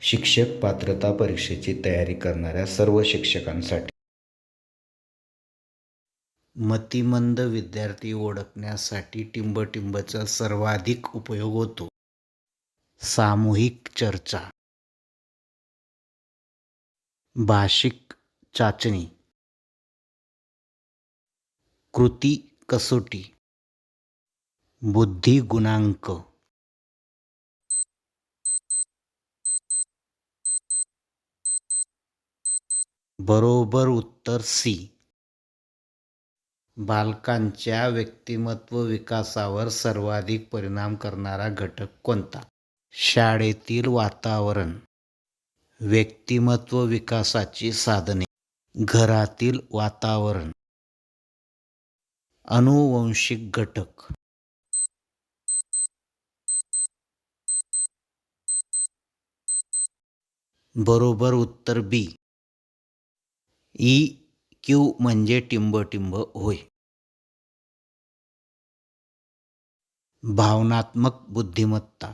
शिक्षक पात्रता परीक्षेची तयारी करणाऱ्या सर्व शिक्षकांसाठी. मतिमंद विद्यार्थी ओळखण्यासाठी टिंबटिंबचा सर्वाधिक उपयोग होतो. सामूहिक चर्चा. भाषिक चाचणी. कृती कसोटी. बुद्धी गुणांक बरोबर उत्तर सी. बालकांच्या व्यक्तिमत्व विकासावर सर्वाधिक परिणाम करणारा घटक कोणता? शाळेतील वातावरण. व्यक्तिमत्व विकासाची साधने. घरातील वातावरण. अनुवंशिक घटक. बरोबर उत्तर बी. ई क्यू म्हणजे टिंबटिंब होय. भावनात्मक बुद्धिमत्ता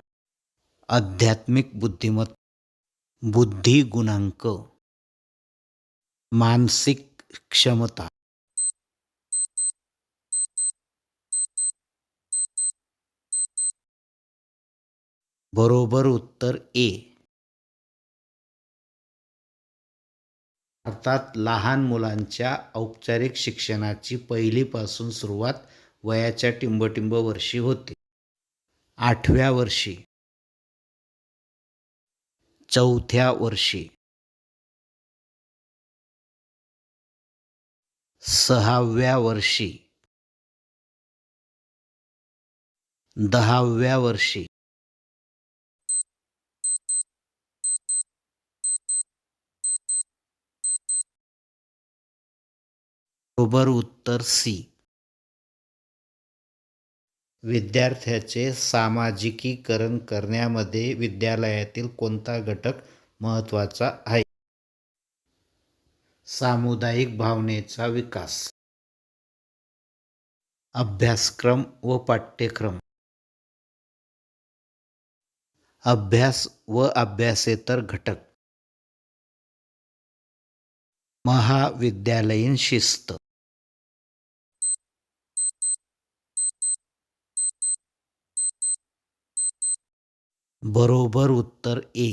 आध्यात्मिक बुद्धिमत्ता बुद्धी गुणांक मानसिक क्षमता. बरोबर उत्तर ए. भारतात लहान मुलांच्या औपचारिक शिक्षणाची पहिलीपासून सुरुवात वयाच्या टिंबटिंब वर्षी होते. आठव्या वर्षी. चौथ्या वर्षी. सहाव्या वर्षी. दहाव्या वर्षी. बरोबर उत्तर सी. विद्यार्थ्याचे सामाजिकीकरण करण्यामध्ये विद्यालयातील कोणता घटक महत्त्वाचा आहे? सामुदायिक भावनेचा विकास. अभ्यासक्रम व पाठ्यक्रम. अभ्यास व अभ्यासेतर घटक. महाविद्यालयीन शिस्त. बरोबर उत्तर ए.